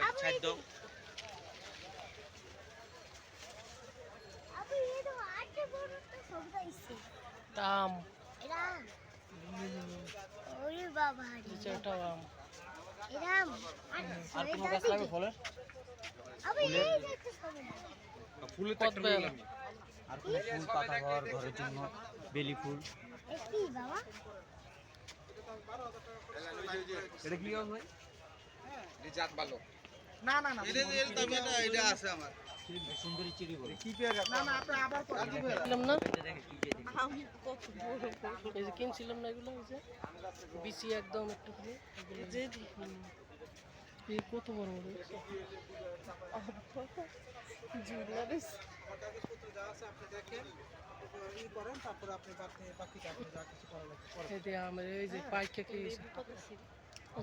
একটা ছাইড দাও। একটা আম ওরে বাবা রে। নিচেরটাও আম এরাম আর কোনো গাছ লাগবে ফলের? আপু এই যে একটা সবদা ফুলের কত আর কোনো ফুল পাতা ঘর ঘরের জন্য বেলি ফুল। কি বাবা? এটা কি? হয় জাত ভালো। না না না এটা এটা তবে এটা এটা আছে আমার। সুন্দরী চিড়ি বলে। কি পেয়ারা না না আপনি আবার করেন কিনছিলাম না এই যে কিনছিলাম না এগুলো এই যে বিচি একদম একটু এই কত বড় বড়। যা আছে আপনি দেখেন ই করেন তারপর আপনি বাকি বাকিটা আপনি যা কিছু করার লাগে করেন। এই যে আমার এই যে পাইকে কি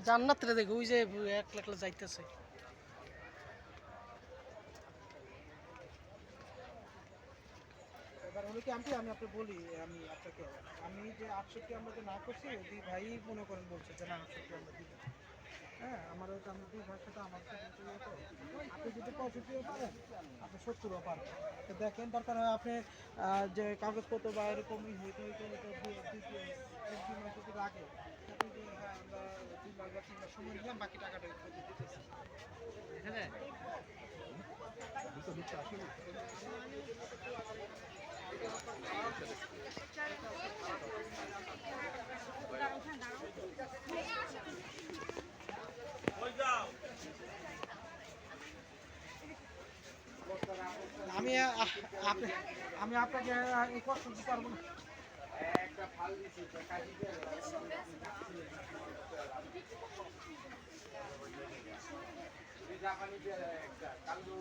জান্নাত রে দেখো ওই যে এক লাখ যাইতেছে। হলো কি আমি আমি আপনাকে বলি, আমি আপনাকে, আমি যে আটষট্টি আমরা যে না করছি দুই ভাই মনে করেন বলছে যে না, আটষট্টি আমরা দিব। হ্যাঁ আমার ওইটা আমরা দুই ভাইয়ের সাথে আমার ইয়ে আপনি যদি পঁয়ষট্টিও পারেন, আপনি সত্তরও পারেন। তো দেখেন, দরকার হয় আপনি যে কাগজপত্র বা এরকম হইতে হইতে হইতে এক দুই মাস যদি হ্যাঁ মাস সময় বাকি টাকাটা দিতেছি আমি আমি আপনাকে কষ্ট দিতে পারব না। একটা কালু